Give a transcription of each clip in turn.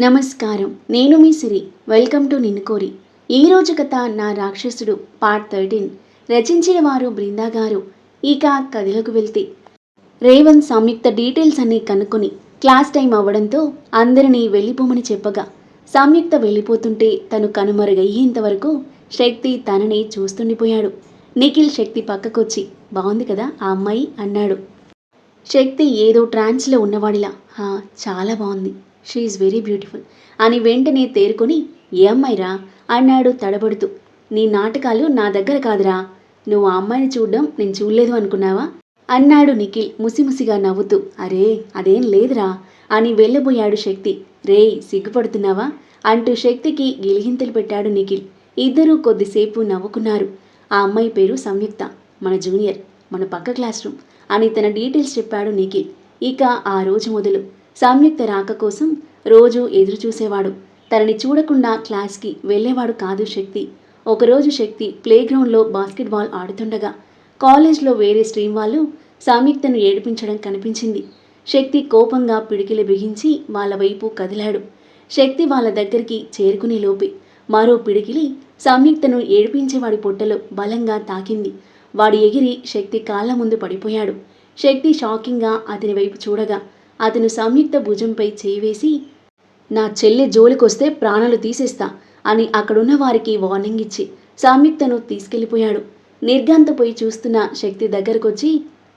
నమస్కారం. నేను మీ సిరి. Welcome to నిన్ను కోరి ఈరోజు కథ నా రాక్షసుడు పార్ట్ థర్టీన్. రచించిన వారు బృందా గారు. ఇక కథలకు వెళ్తే. రేవంత్ సంయుక్త డీటెయిల్స్ అన్ని కనుక్కొని క్లాస్ టైం అవ్వడంతో అందరినీ వెళ్ళిపోమని చెప్పగా సంయుక్త వెళ్ళిపోతుంటే తను కనుమరుగయ్యేంతవరకు శక్తి తనని చూస్తుండిపోయాడు. నిఖిల్ శక్తి పక్కకొచ్చి బాగుంది కదా ఆ అమ్మాయి అన్నాడు. శక్తి ఏదో ట్రాన్స్లో ఉన్నవాడిలా "హా, చాలా బాగుంది షీఈ్ వెరీ బ్యూటిఫుల్ అని వెంటనే తేరుకొని ఏ అమ్మాయిరా? అన్నాడు తడబడుతూ. నీ నాటకాలు నా దగ్గర కాదురా. నువ్వు ఆ అమ్మాయిని చూడడం నేను చూడలేదు అనుకున్నావా? అన్నాడు నిఖిల్ ముసిముసిగా నవ్వుతూ. అరే అదేం లేదురా అని వెళ్ళబోయాడు శక్తి. రేయ్ సిగ్గుపడుతున్నావా? అంటూ శక్తికి గిలిగింతలు పెట్టాడు నిఖిల్. ఇద్దరూ కొద్దిసేపు నవ్వుకున్నారు. ఆ అమ్మాయి పేరు సంయుక్త మన జూనియర్ మన పక్క క్లాస్ రూమ్ అని తన డీటెయిల్స్ చెప్పాడు నిఖిల్. ఇక ఆ రోజు మొదలు. సంయుక్త రాక కోసం రోజు ఎదురుచూసేవాడు. తనని చూడకుండా క్లాస్కి వెళ్ళేవాడు కాదు శక్తి. ఒకరోజు శక్తి ప్లేగ్రౌండ్లో బాస్కెట్బాల్ ఆడుతుండగా కాలేజ్లో వేరే స్ట్రీమ్ వాళ్ళు సంయుక్తను ఏడిపించడం కనిపించింది. శక్తి కోపంగా పిడికిలు బిగించి వాళ్ళ వైపు కదిలాడు. శక్తి వాళ్ళ దగ్గరికి చేరుకునే లోపే మరో పిడికిలి సంయుక్తను ఏడిపించేవాడి పొట్టలో బలంగా తాకింది. వాడు ఎగిరి శక్తి కాళ్ళ ముందు పడిపోయాడు. శక్తి షాకింగ్గా అతని వైపు చూడగా అతను సంయుక్త భుజంపై చేయివేసి నా చెల్లి జోలికొస్తే ప్రాణాలు తీసేస్తా అని అక్కడున్న వారికి వార్నింగ్ ఇచ్చి సంయుక్తను తీసుకెళ్ళిపోయాడు నిర్గాంతపోయి చూస్తున్న శక్తి దగ్గరకొచ్చి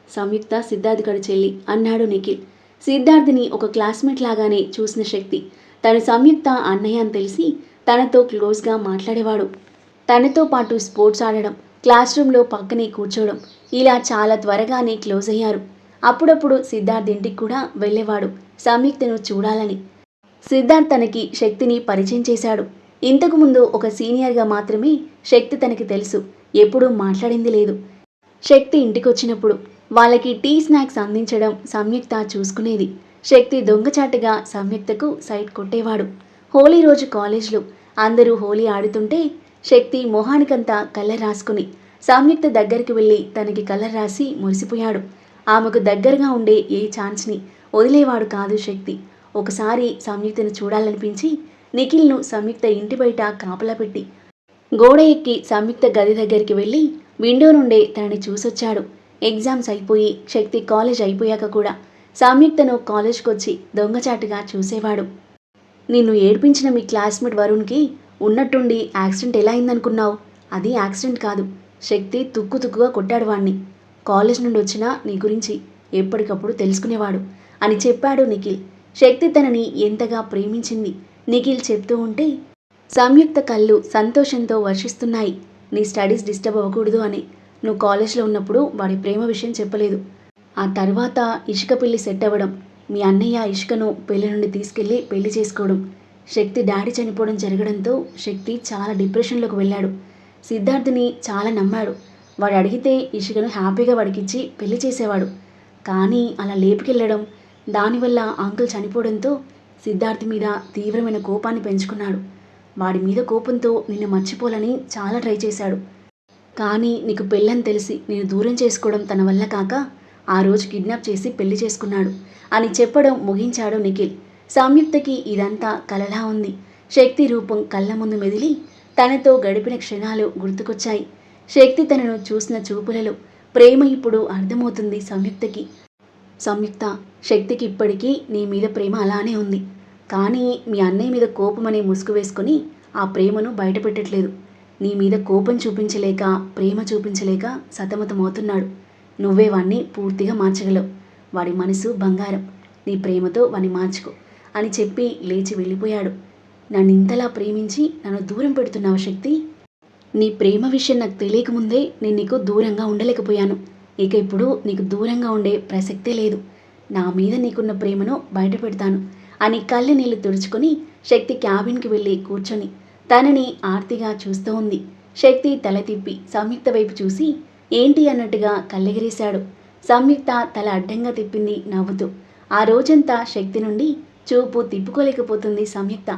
సంయుక్త సిద్ధార్థ్ గడి చెల్లి అన్నాడు నిఖిల్. సిద్ధార్థిని ఒక క్లాస్మేట్ లాగానే చూసిన శక్తి తను సంయుక్త అన్నయ్య అని తెలిసి తనతో క్లోజ్గా మాట్లాడేవాడు. తనతో పాటు స్పోర్ట్స్ ఆడడం క్లాస్ రూమ్లో పక్కనే కూర్చోవడం ఇలా చాలా త్వరగానే క్లోజ్ అయ్యారు. అప్పుడప్పుడు సిద్ధార్థ్ ఇంటికి కూడా వెళ్ళేవాడు. సంయుక్తను చూడాలని. సిద్ధార్థ్ తనకి శక్తిని పరిచయం చేశాడు. ఇంతకుముందు ఒక సీనియర్గా మాత్రమే శక్తి తనకి తెలుసు. ఎప్పుడూ మాట్లాడింది లేదు. శక్తి ఇంటికొచ్చినప్పుడు వాళ్ళకి టీ స్నాక్స్ అందించడం సంయుక్త చూసుకునేది. శక్తి దొంగచాటుగా సంయుక్తకు సైట్ కొట్టేవాడు. హోలీ రోజు కాలేజ్లో అందరూ హోలీ ఆడుతుంటే శక్తి మొహానికంతా కలర్ రాసుకుని సంయుక్త దగ్గరికి వెళ్ళి తనకి కలర్ రాసి మురిసిపోయాడు. ఆమెకు దగ్గరగా ఉండే ఏ ఛాన్స్ని వదిలేవాడు కాదు శక్తి. ఒకసారి సంయుక్తను చూడాలనిపించి నిఖిల్ను సంయుక్త ఇంటి బయట కాపలా పెట్టి గోడ ఎక్కి సంయుక్త గది దగ్గరికి వెళ్ళి విండో నుండే తనని చూసొచ్చాడు. ఎగ్జామ్స్ అయిపోయి శక్తి కాలేజ్ అయిపోయాక కూడా సంయుక్తను కాలేజ్కి వచ్చి దొంగచాటుగా చూసేవాడు. నిన్ను ఏడ్పించిన మీ క్లాస్మేట్ వరుణ్కి ఉన్నట్టుండి యాక్సిడెంట్ ఎలా అయిందనుకున్నావు? అది యాక్సిడెంట్ కాదు. శక్తి తుక్కు తుక్కుగా కొట్టాడు వాణ్ణి. కాలేజ్ నుండి వచ్చినా నీ గురించి ఎప్పటికప్పుడు తెలుసుకునేవాడు అని చెప్పాడు నిఖిల్. శక్తి తనని ఎంతగా ప్రేమించింది నిఖిల్ చెప్తూ ఉంటే సంయుక్త కళ్ళు సంతోషంతో వర్షిస్తున్నాయి. నీ స్టడీస్ డిస్టర్బ్ అవ్వకూడదు అని. నువ్వు కాలేజ్లో ఉన్నప్పుడు వాడి ప్రేమ విషయం చెప్పలేదు. ఆ తర్వాత ఇసుక పెళ్ళి సెట్ అవ్వడం మీ అన్నయ్య ఇసుకను పెళ్ళి నుండి తీసుకెళ్ళి పెళ్ళి చేసుకోవడం శక్తి డాడీ చనిపోవడం జరగడంతో శక్తి చాలా డిప్రెషన్లోకి వెళ్ళాడు. సిద్ధార్థిని చాలా నమ్మాడు. వాడు అడిగితే ఇషికను హ్యాపీగా వాడికిచ్చి పెళ్ళి చేసేవాడు. కానీ అలా లేపుకెళ్ళడం దానివల్ల అంకుల్ చనిపోవడంతో సిద్ధార్థ్ మీద తీవ్రమైన కోపాన్ని పెంచుకున్నాడు. వాడి మీద కోపంతో నిన్ను మర్చిపోలని చాలా ట్రై చేశాడు. కానీ నీకు పెళ్ళని తెలిసి నేను దూరం చేసుకోవడం తన వల్ల కాక ఆ రోజు కిడ్నాప్ చేసి పెళ్ళి చేసుకున్నాడు అని చెప్పడం ముగించాడు నిఖిల్. సంయుక్తకి ఇదంతా కలలా ఉంది. శక్తి రూపం కళ్ళ ముందు మెదిలి తనతో గడిపిన క్షణాలు గుర్తుకొచ్చాయి. శక్తి తనను చూసిన చూపులలో ప్రేమ ఇప్పుడు అర్థమవుతుంది సంయుక్తకి. సంయుక్త శక్తికి ఇప్పటికీ నీ మీద ప్రేమ అలానే ఉంది. కానీ మీ అన్నయ్య మీద కోపమనే ముసుగు వేసుకొని ఆ ప్రేమను బయటపెట్టట్లేదు. నీ మీద కోపం చూపించలేక ప్రేమ చూపించలేక సతమతమవుతున్నాడు. నువ్వే వాణ్ణి పూర్తిగా మార్చగలవు. వాడి మనసు బంగారం. నీ ప్రేమతో వాణ్ణి మార్చుకో అని చెప్పి లేచి వెళ్ళిపోయాడు. నన్ను ఇంతలా ప్రేమించి నన్ను దూరం పెడుతున్నావు శక్తి? నీ ప్రేమ విషయం నాకు తెలియకముందే నేను నీకు దూరంగా ఉండలేకపోయాను. ఇక ఇప్పుడు నీకు దూరంగా ఉండే ప్రసక్తే లేదు. నా మీద నీకున్న ప్రేమను బయట పెడతాను అని కళ్ళ నీళ్ళు తుడుచుకొని శక్తి క్యాబిన్కి వెళ్ళి కూర్చొని తనని ఆర్తిగా చూస్తూ ఉంది. శక్తి తల తిప్పి సంయుక్త వైపు చూసి ఏంటి? అన్నట్టుగా కళ్ళెగిరేశాడు. సంయుక్త తల అడ్డంగా తిప్పింది నవ్వుతూ ఆ రోజంతా శక్తి నుండి చూపు తిప్పుకోలేకపోతుంది సంయుక్త.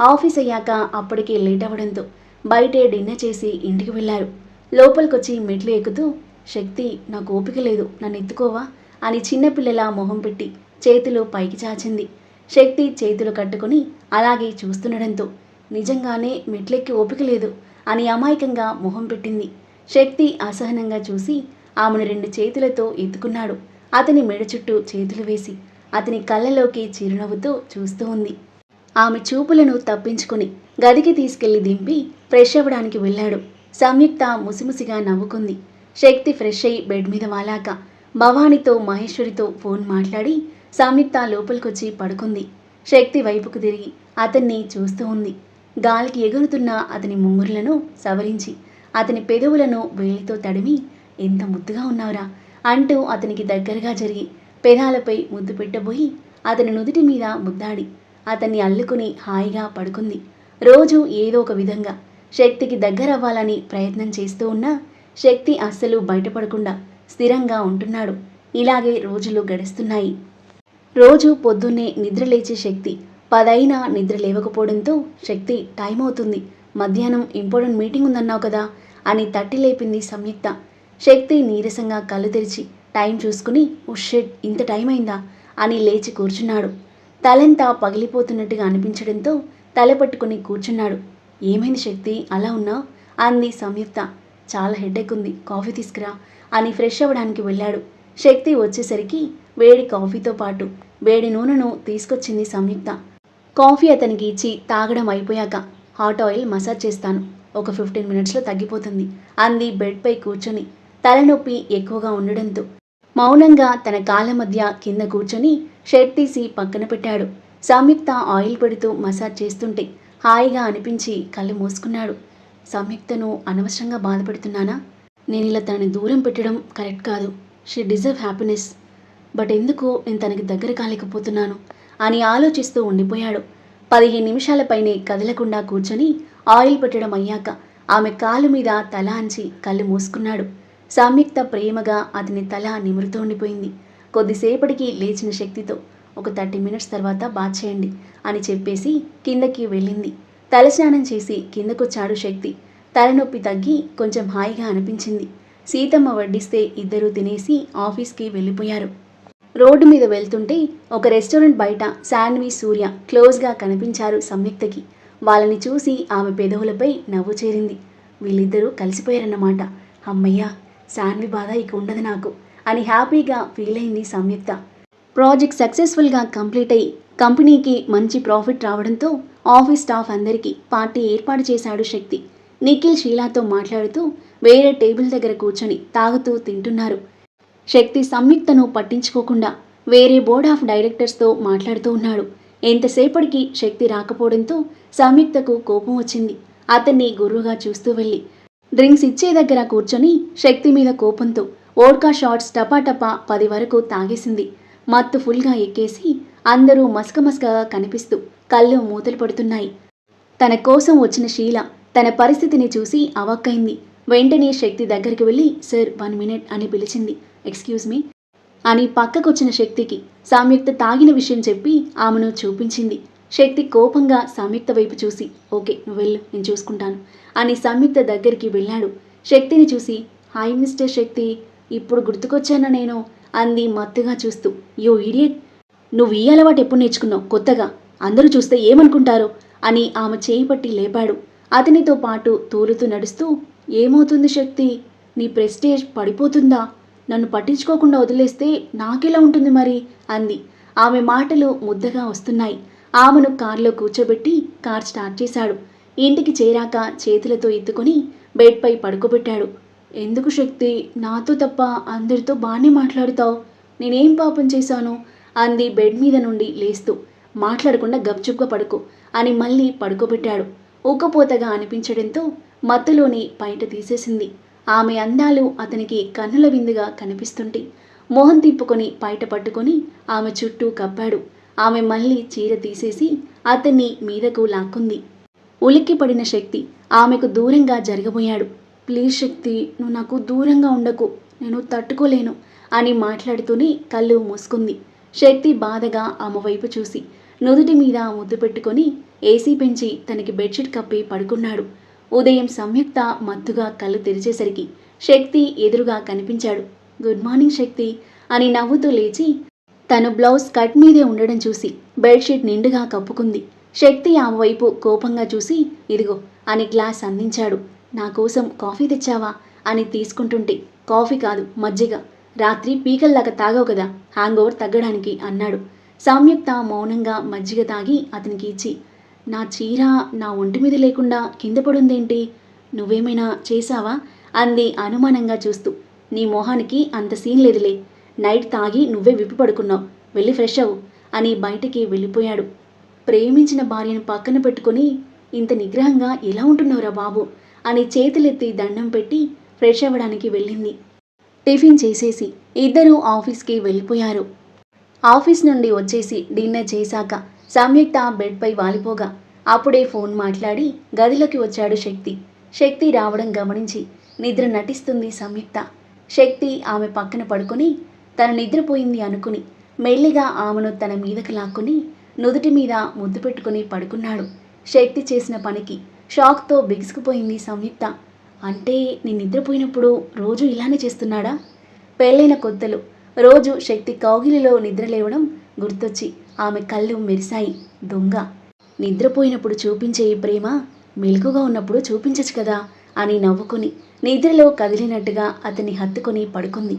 ఆఫీస్ అయ్యాక అప్పటికే లేట్ అవ్వడంతో బయటే డిన్నర్ చేసి ఇంటికి వెళ్ళారు. లోపలికొచ్చి మెట్లు ఎక్కుతూ శక్తి నాకు ఓపిక లేదు నన్ను ఎత్తుకోవా? అని చిన్నపిల్లల మొహం పెట్టి చేతులు పైకి చాచింది. శక్తి చేతులు కట్టుకుని అలాగే చూస్తుండడంతో నిజంగానే మెట్లెక్కి ఓపిక లేదు అని అమాయకంగా మొహం పెట్టింది. శక్తి అసహనంగా చూసి ఆమెను రెండు చేతులతో ఎత్తుకున్నాడు. అతని మెడ చుట్టూ చేతులు వేసి అతని కళ్ళలోకి చిరునవ్వుతూ చూస్తూ ఉంది. ఆమె చూపులను తప్పించుకుని గదికి తీసుకెళ్ళి దింపి ఫ్రెష్ అవ్వడానికి వెళ్ళాడు. సంయుక్త ముసిముసిగా నవ్వుకుంది. శక్తి ఫ్రెష్ అయి బెడ్ మీద వాలాక భవానీతో మహేశ్వరితో ఫోన్ మాట్లాడి సంయుక్త లోపలికొచ్చి పడుకుంది. శక్తి వైపుకు తిరిగి అతన్ని చూస్తూ ఉంది. గాలికి ఎగురుతున్న అతని ముంగురులను సవరించి అతని పెదవులను వేలితో తడిమి ఎంత ముద్దుగా ఉన్నావురా అంటూ అతనికి దగ్గరగా జరిగి పెదాలపై ముద్దు పెట్టబోయి అతని నుదుటి మీద ముద్దాడి అతన్ని అల్లుకుని హాయిగా పడుకుంది. రోజు ఏదో ఒక విధంగా శక్తికి దగ్గరవ్వాలని ప్రయత్నం చేస్తూ ఉన్నా శక్తి అస్సలు బయటపడకుండా స్థిరంగా ఉంటున్నాడు. ఇలాగే రోజులు గడుస్తున్నాయి. రోజు పొద్దున్నే నిద్ర లేచే శక్తి పదైనా నిద్ర లేవకపోవడంతో శక్తి టైం అవుతుంది. మధ్యాహ్నం ఇంపార్టెంట్ మీటింగ్ ఉందన్నావు కదా అని తట్టి లేపింది సంయుక్త. శక్తి నీరసంగా కళ్ళు తెరిచి టైం చూసుకుని ఉషెడ్ ఇంత టైం అయిందా? అని లేచి కూర్చున్నాడు. తలంతా పగిలిపోతున్నట్టుగా అనిపించడంతో తల పట్టుకుని కూర్చున్నాడు. ఏమైంది శక్తి? అలా ఉన్నా అంది సంయుక్త. చాలా హెడేక్ ఉంది. కాఫీ తీసుకురా అని ఫ్రెష్ అవ్వడానికి వెళ్ళాడు. శక్తి వచ్చేసరికి వేడి కాఫీతో పాటు వేడి నూనెను తీసుకొచ్చింది సంయుక్త. కాఫీ అతనికి ఇచ్చి తాగడం అయిపోయాక హాట్ ఆయిల్ మసాజ్ చేస్తాను. ఒక ఫిఫ్టీన్ మినిట్స్లో తగ్గిపోతుంది అంది బెడ్పై కూర్చొని. తలనొప్పి ఎక్కువగా ఉండడంతో. మౌనంగా తన కాళ్ళ మధ్య కింద కూర్చొని షర్ట్ తీసి పక్కన పెట్టాడు. సంయుక్త ఆయిల్ పెడుతూ మసాజ్ చేస్తుంటే హాయిగా అనిపించి కళ్ళు మూసుకున్నాడు. సంయుక్తను అనవసరంగా బాధపెడుతున్నానా? నేను ఇలా తనని దూరం పెట్టడం కరెక్ట్ కాదు. She deserve happiness. బట్ ఎందుకు నేను తనకి దగ్గర కాలేకపోతున్నాను? అని ఆలోచిస్తూ ఉండిపోయాడు. పదిహేను నిమిషాలపైనే కదలకుండా కూర్చొని ఆయిల్ పెట్టడం అయ్యాక ఆమె కాలు మీద తల అంచి కళ్ళు మూసుకున్నాడు. సంయుక్త ప్రేమగా అతని తల నిమురుతూ ఉండిపోయింది. కొద్దిసేపటికి లేచిన శక్తితో ఒక థర్టీ మినిట్స్ తర్వాత బాత్ చేయండి అని చెప్పేసి కిందకి వెళ్ళింది. తలస్నానం చేసి కిందకొచ్చాడు శక్తి. తలనొప్పి తగ్గి కొంచెం హాయిగా అనిపించింది. సీతమ్మ వడ్డిస్తే ఇద్దరూ తినేసి ఆఫీస్కి వెళ్ళిపోయారు. రోడ్డు మీద వెళ్తుంటే ఒక రెస్టారెంట్ బయట శాన్వి సూర్య క్లోజ్గా కనిపించారు సంయుక్తకి. వాళ్ళని చూసి ఆమె పెదవులపై నవ్వు చేరింది. వీళ్ళిద్దరూ కలిసిపోయారన్నమాట. అమ్మయ్యా శాన్వి బాధ ఇక ఉండదు నాకు అని హ్యాపీగా ఫీల్ అయింది సంయుక్త. ప్రాజెక్ట్ సక్సెస్ఫుల్గా కంప్లీట్ అయ్యి కంపెనీకి మంచి ప్రాఫిట్ రావడంతో ఆఫీస్ స్టాఫ్ అందరికీ పార్టీ ఏర్పాటు చేశాడు శక్తి. నిఖిల్ షీలాతో మాట్లాడుతూ వేరే టేబుల్ దగ్గర కూర్చొని తాగుతూ తింటున్నారు. శక్తి సంయుక్తను పట్టించుకోకుండా వేరే బోర్డ్ ఆఫ్ డైరెక్టర్స్తో మాట్లాడుతూ ఉన్నాడు. ఎంతసేపటికి శక్తి రాకపోవడంతో సంయుక్తకు కోపం వచ్చింది. అతన్ని గుర్రుగా చూస్తూ వెళ్ళి డ్రింక్స్ ఇచ్చే దగ్గర కూర్చొని శక్తి మీద కోపంతో ఓడ్కా షాట్స్ టపాటపా పది వరకు తాగేసింది. మత్తు ఫుల్గా ఎక్కేసి అందరూ మసకమసకగా కనిపిస్తూ కళ్ళు మూతలు పడుతున్నాయి. తన కోసం వచ్చిన షీల తన పరిస్థితిని చూసి అవక్కైంది. వెంటనే శక్తి దగ్గరికి వెళ్ళి సార్ వన్ మినిట్ అని పిలిచింది. ఎక్స్క్యూజ్ మీ అని పక్కకొచ్చిన శక్తికి సంయుక్త తాగిన విషయం చెప్పి ఆమెను చూపించింది. శక్తి కోపంగా సంయుక్త వైపు చూసి ఓకే నువ్వు వెళ్ళు నేను చూసుకుంటాను అని సంయుక్త దగ్గరికి వెళ్ళాడు. శక్తిని చూసి హాయ్ మిస్టర్ శక్తి ఇప్పుడు గుర్తుకొచ్చానా నేను? అంది మత్తుగా చూస్తూ. యో ఇడియట్ నువ్వు ఈ అలవాటు ఎప్పుడు నేర్చుకున్నావు? కొత్తగా? అందరూ చూస్తే ఏమనుకుంటారో? అని ఆమె చేయి పట్టి లేపాడు. అతనితో పాటు తూలుతూ నడుస్తూ ఏమవుతుంది శక్తి? నీ ప్రెస్టేజ్ పడిపోతుందా? నన్ను పట్టించుకోకుండా వదిలేస్తే నాకెలా ఉంటుంది మరి? అంది. ఆమె మాటలు ముద్దగా వస్తున్నాయి. ఆమెను కారులో కూర్చోబెట్టి కార్ స్టార్ట్ చేశాడు. ఇంటికి చేరాక చేతులతో ఎత్తుకొని బెడ్పై పడుకోబెట్టాడు. ఎందుకు శక్తి? నాతో తప్ప అందరితో బాగానే మాట్లాడుతావు. నేనేం పాపం చేశాను? అంది బెడ్ మీద నుండి లేస్తూ. మాట్లాడకుండా గప్చుప్గా పడుకో అని మళ్ళీ పడుకోబెట్టాడు. ఊకపోతగా అనిపించడంతో మత్తులోని పైట తీసేసింది. ఆమె అందాలు అతనికి కన్నుల విందుగా కనిపిస్తుంటే మొహం తిప్పుకొని పైట పట్టుకొని ఆమె చుట్టూ కప్పాడు. ఆమె మళ్ళీ చీర తీసేసి అతన్ని మీదకు లాక్కుంది. ఉలిక్కి పడిన శక్తి ఆమెకు దూరంగా జరగబోయాడు. ప్లీజ్ శక్తి నువ్వు నాకు దూరంగా ఉండకు నేను తట్టుకోలేను అని మాట్లాడుతూనే కళ్ళు మూసుకుంది. శక్తి బాధగా ఆమె వైపు చూసి నుదుటి మీద ముద్దు పెట్టుకొని ఏసీ పెంచి తనకి బెడ్షీట్ కప్పి పడుకున్నాడు. ఉదయం సంయుక్త మత్తుగా కళ్ళు తెరిచేసరికి శక్తి ఎదురుగా కనిపించాడు. గుడ్ మార్నింగ్ శక్తి అని నవ్వుతూ లేచి తను బ్లౌజ్ కట్ మీదే ఉండడం చూసి బెడ్షీట్ నిండుగా కప్పుకుంది. శక్తి ఆమె వైపు కోపంగా చూసి ఇదిగో అని గ్లాస్ అందించాడు. నా కోసం కాఫీ తెచ్చావా? అని తీసుకుంటుంటే కాఫీ కాదు మజ్జిగ. రాత్రి పీకల్లాగా తాగావు కదా? హ్యాంగ్ ఓవర్ తగ్గడానికి అన్నాడు. సంయుక్త మౌనంగా మజ్జిగ తాగి అతనికి ఇచ్చి నా చీర నా ఒంటి మీద లేకుండా కింద పడుందేంటి? నువ్వేమైనా చేశావా? అంది అనుమానంగా చూస్తూ. నీ మొహానికి అంత సీన్ లేదులే. నైట్ తాగి నువ్వే విప్పి పడుకున్నావు. వెళ్ళి ఫ్రెష్ అవ్వు అని బయటికి వెళ్ళిపోయాడు. ప్రేమించిన భార్యను పక్కన పెట్టుకొని ఇంత నిగ్రహంగా ఎలా ఉంటున్నావురా బాబు? అని చేతులెత్తి దండం పెట్టి ఫ్రెష్ అవ్వడానికి వెళ్ళింది. టిఫిన్ చేసేసి ఇద్దరూ ఆఫీస్కి వెళ్ళిపోయారు. ఆఫీస్ నుండి వచ్చేసి డిన్నర్ చేశాక సంయుక్త బెడ్పై వాలిపోగా అప్పుడే ఫోన్ మాట్లాడి గదిలోకి వచ్చాడు శక్తి. శక్తి రావడం గమనించి నిద్ర నటిస్తుంది సంయుక్త శక్తి ఆమె పక్కన పడుకుని తన నిద్రపోయింది అనుకుని మెల్లిగా ఆమెను తన మీదకు లాక్కుని నుదుటి మీద ముద్దు పెట్టుకుని పడుకున్నాడు. శక్తి చేసిన పనికి షాక్తో బిగుసుకుపోయింది సంయుక్త. అంటే నేను నిద్రపోయినప్పుడు రోజు ఇలానే చేస్తున్నాడా? పెళ్ళైన కొత్తలు. రోజు శక్తి కౌగిలిలో నిద్రలేవడం గుర్తొచ్చి ఆమె కళ్ళు మెరిశాయి దొంగ. నిద్రపోయినప్పుడు చూపించే ఈ ప్రేమ మెలుకుగా ఉన్నప్పుడు చూపించచ్చు కదా అని నవ్వుకుని నిద్రలో కదిలినట్టుగా అతన్ని హత్తుకొని పడుకుంది.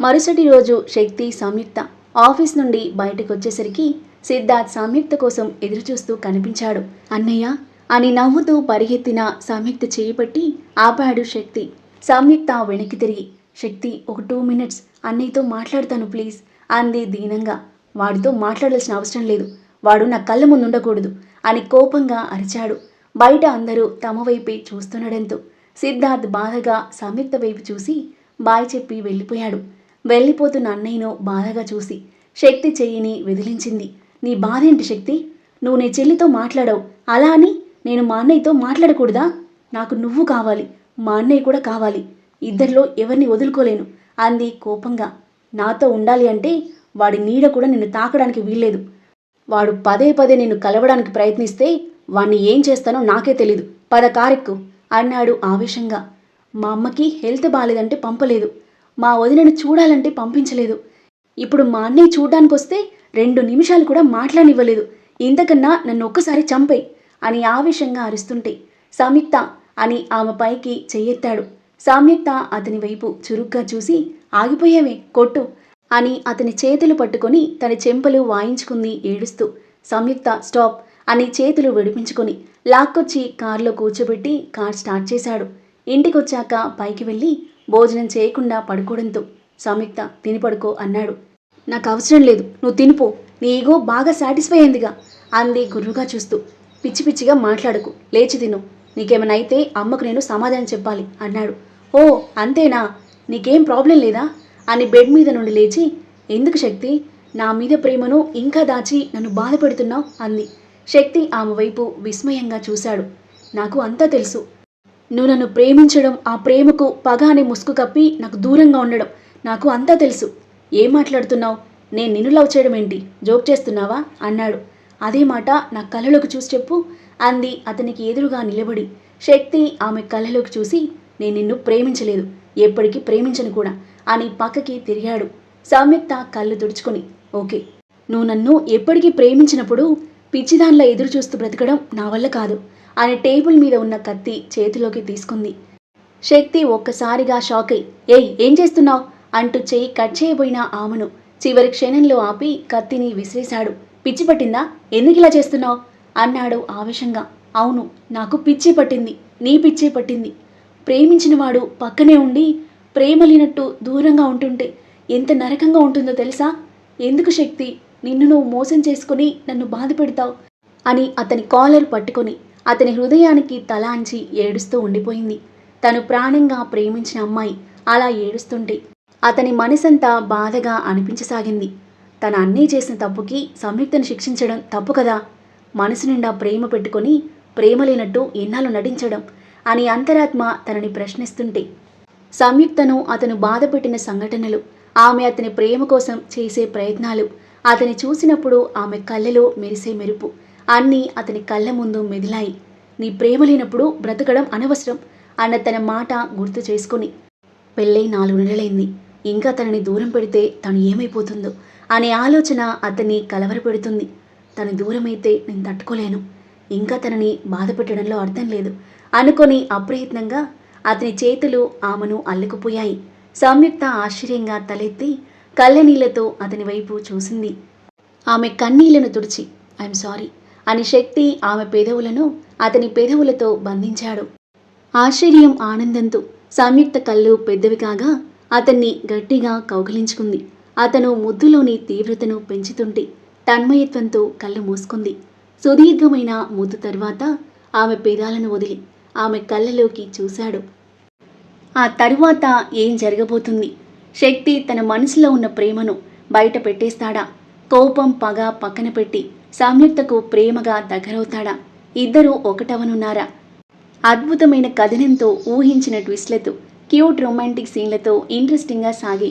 మరుసటి రోజు శక్తి సంయుక్త ఆఫీస్ నుండి బయటకు వచ్చేసరికి సిద్ధార్థ్ సంయుక్త కోసం ఎదురుచూస్తూ కనిపించాడు. అన్నయ్య అని నవ్వుతూ పరిగెత్తిన సంయుక్త చేయబట్టి ఆపాడు శక్తి. సంయుక్త వెనక్కి తిరిగి శక్తి ఒక టూ మినిట్స్ అన్నయ్యతో మాట్లాడతాను ప్లీజ్ అంది దీనంగా. వాడితో మాట్లాడాల్సిన అవసరం లేదు వాడు నా కళ్ళ ముందు ఉండకూడదు అని కోపంగా అరిచాడు. బయట అందరూ తమ వైపే చూస్తుండడంతో సిద్ధార్థ్ బాధగా సంయుక్త వైపు చూసి బాయ్ చెప్పి వెళ్ళిపోయాడు. వెళ్ళిపోతున్న అన్నయ్యను బాధగా చూసి శక్తి చెయ్యిని విదిలించింది. నీ బాధేంటి శక్తి? నువ్వు నీ చెల్లితో మాట్లాడవు. అలా అని నేను మా అన్నయ్యతో మాట్లాడకూడదా? నాకు నువ్వు కావాలి మా అన్నయ్య కూడా కావాలి. ఇద్దరిలో ఎవరిని వదులుకోలేను. అంది కోపంగా. నాతో ఉండాలి అంటే వాడి నీడ కూడా నిన్ను తాకడానికి వీల్లేదు. వాడు పదే పదే నిన్ను కలవడానికి ప్రయత్నిస్తే వాణ్ణి ఏం చేస్తానో నాకే తెలీదు. పద కారెక్కు అన్నాడు ఆవేశంగా. మా అమ్మకి హెల్త్ బాగాలేదంటే పంపలేదు. మా వదినను చూడాలంటే పంపించలేదు. ఇప్పుడు మా అన్నయ్య చూడ్డానికి వస్తే రెండు నిమిషాలు కూడా మాట్లాడనివ్వలేదు. ఇంతకన్నా నన్ను ఒక్కసారి చంపేయి. అని ఆవేశంగా అరుస్తుంటే సంయుక్త అని ఆమె పైకి చెయ్యెత్తాడు. సంయుక్త అతని వైపు చురుగ్గా చూసి ఆగిపోయావే కొట్టు అని అతని చేతులు పట్టుకొని తన చెంపలు వాయించుకుంది ఏడుస్తూ సంయుక్త స్టాప్ అని చేతులు విడిపించుకొని లాక్కొచ్చి కారులో కూర్చోబెట్టి కార్ స్టార్ట్ చేశాడు. ఇంటికొచ్చాక పైకి వెళ్ళి భోజనం చేయకుండా పడుకోవడంతో సంయుక్త తిని పడుకో అన్నాడు. నాకు అవసరం లేదు నువ్వు తినిపో నీ ఈగో బాగా సాటిస్ఫై అయిందిగా అంది గుర్రుగా చూస్తూ. పిచ్చి పిచ్చిగా మాట్లాడకు లేచి తిను. నీకేమైనా అయితే అమ్మకు నేను సమాధానం చెప్పాలి అన్నాడు. ఓ అంతేనా? నీకేం ప్రాబ్లం లేదా? అని బెడ్ మీద నుండి లేచి ఎందుకు శక్తి? నా మీద ప్రేమను ఇంకా దాచి నన్ను బాధ పెడుతున్నావు? అంది. శక్తి ఆమె వైపు విస్మయంగా చూశాడు. నాకు అంతా తెలుసు. నువ్వు నన్ను ప్రేమించడం ఆ ప్రేమకు పగ అనే ముసుగు కప్పి నాకు దూరంగా ఉండడం నాకు అంతా తెలుసు. ఏం మాట్లాడుతున్నావు? నేను నిన్ను లవ్ చేయడం ఏంటి? జోక్ చేస్తున్నావా? అన్నాడు. అదే మాట నా కళ్ళలోకి చూసి చెప్పు అంది అతనికి ఎదురుగా నిలబడి. శక్తి ఆమె కళ్ళలోకి చూసి నేను నిన్ను ప్రేమించలేదు ఎప్పటికీ ప్రేమించను కూడా అని పక్కకి తిరిగాడు. సౌమ్యక్త కళ్ళు తుడుచుకుని ఓకే నువ్వు నన్ను ఎప్పటికీ ప్రేమించినప్పుడు పిచ్చిదాన్లా ఎదురు చూస్తూ బ్రతకడం నా వల్ల కాదు అని టేబుల్ మీద ఉన్న కత్తి చేతిలోకి తీసుకుంది. శక్తి ఒక్కసారిగా షాక్ అయి ఏయ్ ఏం చేస్తున్నావు? అంటూ చెయ్యి కట్ చేయబోయిన ఆమెను చివరి క్షణంలో ఆపి కత్తిని విసిరేశాడు. పిచ్చి పట్టిందా? ఎందుకు ఇలా చేస్తున్నావు? అన్నాడు ఆవేశంగా. అవును నాకు పిచ్చి పట్టింది. నీ పిచ్చి పట్టింది. ప్రేమించిన వాడు పక్కనే ఉండి ప్రేమ లేనట్టు దూరంగా ఉంటుంటే ఎంత నరకంగా ఉంటుందో తెలుసా? ఎందుకు శక్తి? నిన్ను నువ్వు మోసం చేసుకుని నన్ను బాధ పెడతావు? అని అతని కాలర్ పట్టుకొని అతని హృదయానికి తలాంచి ఏడుస్తూ ఉండిపోయింది. తను ప్రాణంగా ప్రేమించిన అమ్మాయి అలా ఏడుస్తుంటే అతని మనసంతా బాధగా అనిపించసాగింది. తన అన్నీ చేసిన తప్పుకి సంయుక్తను శిక్షించడం తప్పు కదా? మనసు నిండా ప్రేమ పెట్టుకొని ప్రేమ లేనట్టు ఎన్నాళ్ళు నటించడం అని అంతరాత్మ తనని ప్రశ్నిస్తుంటే సంయుక్తను అతను బాధపెట్టిన సంఘటనలు ఆమె అతని ప్రేమ కోసం చేసే ప్రయత్నాలు అతని చూసినప్పుడు ఆమె కళ్ళలో మెరిసే మెరుపు అన్నీ అతని కళ్ళ ముందు మెదిలాయి. నీ ప్రేమ లేనప్పుడు బ్రతకడం అనవసరం అన్న తన మాట గుర్తు చేసుకుని పెళ్ళై నాలుగు నెలలైంది. ఇంకా తనని దూరం పెడితే తను ఏమైపోతుందో అనే ఆలోచన అతన్ని కలవరపెడుతుంది. తను దూరమైతే నేను తట్టుకోలేను. ఇంకా తనని బాధ పెట్టడంలో అర్థం లేదు. అనుకొని అప్రయత్నంగా అతని చేతులు ఆమెను అల్లుకుపోయాయి. సంయుక్త ఆశ్చర్యంగా తలెత్తి కళ్ళనీళ్ళతో అతని వైపు చూసింది. ఆమె కన్నీళ్ళను తుడిచి ఐఎమ్ సారీ అని శక్తి ఆమె పెదవులను అతని పెదవులతో బంధించాడు. ఆశ్చర్యం ఆనందంతో సంయుక్త కళ్ళు పెద్దవి కాగా అతన్ని గట్టిగా కౌగిలించుకుంది. అతను ముద్దులోని తీవ్రతను పెంచుతుంటే తన్మయత్వంతో కళ్ళు మూసుకుంది. సుదీర్ఘమైన ముద్దు తర్వాత ఆమె పెదాలను వదిలి ఆమె కళ్ళలోకి చూశాడు. ఆ తరువాత ఏం జరగబోతుంది? శక్తి తన మనసులో ఉన్న ప్రేమను బయట పెట్టేస్తాడా? కోపం పగ పక్కన పెట్టి సంయుక్తకు ప్రేమగా దగ్గరవుతాడా? ఇద్దరూ ఒకటవనున్నారా? అద్భుతమైన కథనంతో ఊహించిన ట్విస్ట్లతో క్యూట్ రొమాంటిక్ సీన్లతో ఇంట్రెస్టింగ్గా సాగి